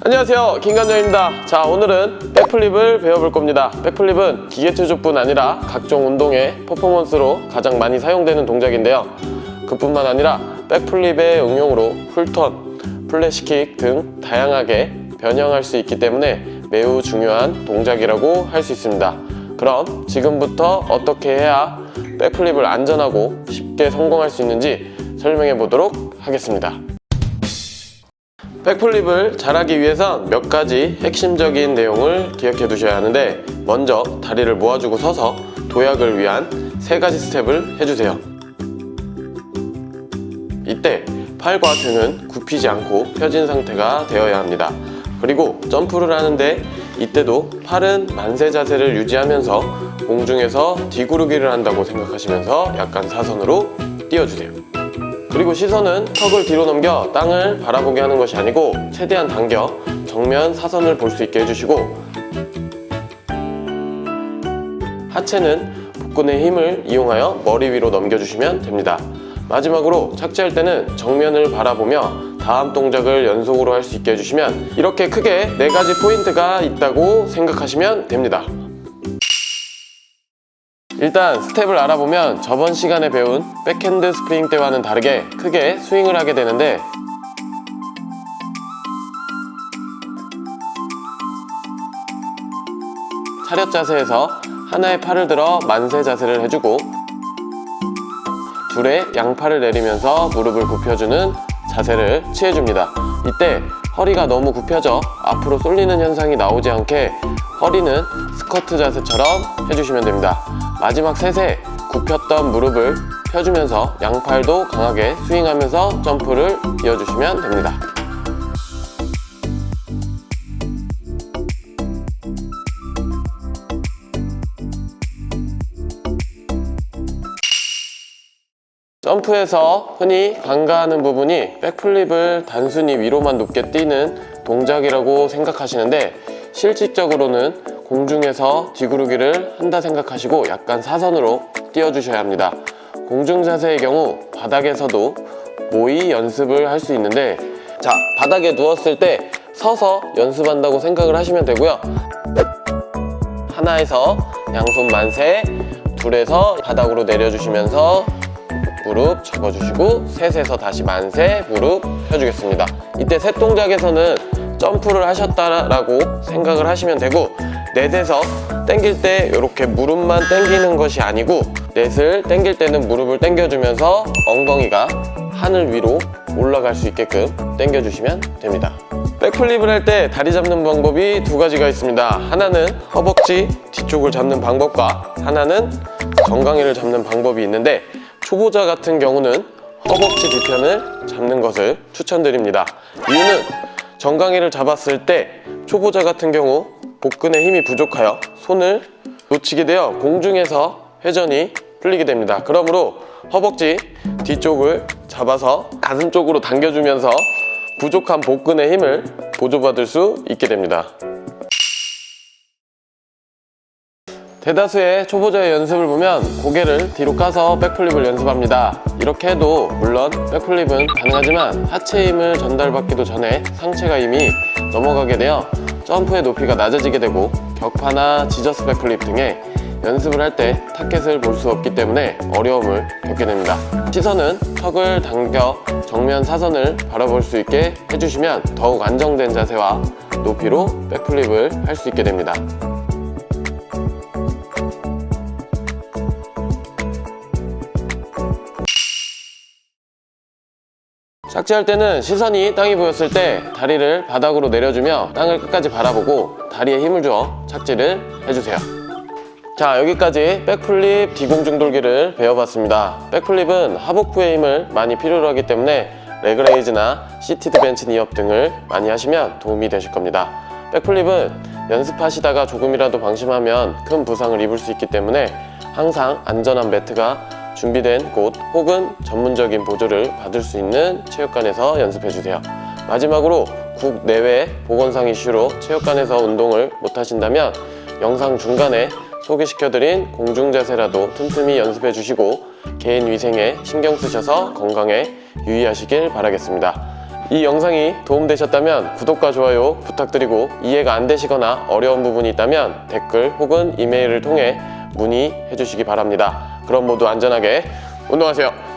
안녕하세요. 김관장입니다. 자 오늘은 백플립을 배워볼 겁니다. 백플립은 기계투족뿐 아니라 각종 운동의 퍼포먼스로 가장 많이 사용되는 동작인데요. 그뿐만 아니라 백플립의 응용으로 풀턴, 플래시킥 등 다양하게 변형할 수 있기 때문에 매우 중요한 동작이라고 할 수 있습니다. 그럼 지금부터 어떻게 해야 백플립을 안전하고 쉽게 성공할 수 있는지 설명해 보도록 하겠습니다 백플립을 잘하기 위해선 몇 가지 핵심적인 내용을 기억해 두셔야 하는데 먼저 다리를 모아주고 서서 도약을 위한 세 가지 스텝을 해주세요. 이때 팔과 등은 굽히지 않고 펴진 상태가 되어야 합니다. 그리고 점프를 하는데 이때도 팔은 만세 자세를 유지하면서 공중에서 뒤구르기를 한다고 생각하시면서 약간 사선으로 띄워주세요. 그리고 시선은 턱을 뒤로 넘겨 땅을 바라보게 하는 것이 아니고 최대한 당겨 정면 사선을 볼 수 있게 해주시고 하체는 복근의 힘을 이용하여 머리 위로 넘겨주시면 됩니다. 마지막으로 착지할 때는 정면을 바라보며 다음 동작을 연속으로 할 수 있게 해주시면 이렇게 크게 네 가지 포인트가 있다고 생각하시면 됩니다. 일단 스텝을 알아보면 저번 시간에 배운 백핸드 스프링 때와는 다르게 크게 스윙을 하게 되는데 차렷 자세에서 하나의 팔을 들어 만세 자세를 해주고 둘의 양팔을 내리면서 무릎을 굽혀주는 자세를 취해줍니다. 이때 허리가 너무 굽혀져 앞으로 쏠리는 현상이 나오지 않게 허리는 스쿼트 자세처럼 해주시면 됩니다. 마지막 셋에 굽혔던 무릎을 펴주면서 양팔도 강하게 스윙하면서 점프를 이어주시면 됩니다. 점프에서 흔히 간과하는 부분이 백플립을 단순히 위로만 높게 뛰는 동작이라고 생각하시는데 실질적으로는 공중에서 뒤구르기를 한다 생각하시고 약간 사선으로 띄워주셔야 합니다. 공중 자세의 경우 바닥에서도 모의 연습을 할 수 있는데 자 바닥에 누웠을 때 서서 연습한다고 생각을 하시면 되고요. 하나에서 양손 만세, 둘에서 바닥으로 내려주시면서 무릎 접어주시고 셋에서 다시 만세 무릎 펴주겠습니다 이때 셋 동작에서는 점프를 하셨다라고 생각을 하시면 되고 넷에서 당길 때 이렇게 무릎만 당기는 것이 아니고 넷을 당길 때는 무릎을 당겨주면서 엉덩이가 하늘 위로 올라갈 수 있게끔 당겨주시면 됩니다 백플립을 할 때 다리 잡는 방법이 두 가지가 있습니다 하나는 허벅지 뒤쪽을 잡는 방법과 하나는 정강이를 잡는 방법이 있는데 초보자 같은 경우는 허벅지 뒤편을 잡는 것을 추천드립니다. 이유는 정강이를 잡았을 때 초보자 같은 경우 복근에 힘이 부족하여 손을 놓치게 되어 공중에서 회전이 풀리게 됩니다. 그러므로 허벅지 뒤쪽을 잡아서 가슴 쪽으로 당겨주면서 부족한 복근의 힘을 보조받을 수 있게 됩니다. 대다수의 초보자의 연습을 보면 고개를 뒤로 까서 백플립을 연습합니다. 이렇게 해도 물론 백플립은 가능하지만 하체 힘을 전달받기도 전에 상체가 이미 넘어가게 되어 점프의 높이가 낮아지게 되고 격파나 지저스 백플립 등의 연습을 할 때 타켓을 볼 수 없기 때문에 어려움을 겪게 됩니다. 시선은 턱을 당겨 정면 사선을 바라볼 수 있게 해주시면 더욱 안정된 자세와 높이로 백플립을 할 수 있게 됩니다. 착지할 때는 시선이 땅이 보였을 때 다리를 바닥으로 내려주며 땅을 끝까지 바라보고 다리에 힘을 주어 착지를 해주세요. 자 여기까지 백플립 뒤공중 돌기를 배워봤습니다. 백플립은 하복부의 힘을 많이 필요로 하기 때문에 레그레이즈나 시티드 벤치 니업 등을 많이 하시면 도움이 되실 겁니다. 백플립은 연습하시다가 조금이라도 방심하면 큰 부상을 입을 수 있기 때문에 항상 안전한 매트가 준비된 곳 혹은 전문적인 보조를 받을 수 있는 체육관에서 연습해 주세요. 마지막으로 국내외 보건상 이슈로 체육관에서 운동을 못 하신다면 영상 중간에 소개시켜드린 공중자세라도 틈틈이 연습해 주시고 개인 위생에 신경 쓰셔서 건강에 유의하시길 바라겠습니다. 이 영상이 도움되셨다면 구독과 좋아요 부탁드리고 이해가 안 되시거나 어려운 부분이 있다면 댓글 혹은 이메일을 통해 문의해 주시기 바랍니다. 그럼 모두 안전하게 운동하세요.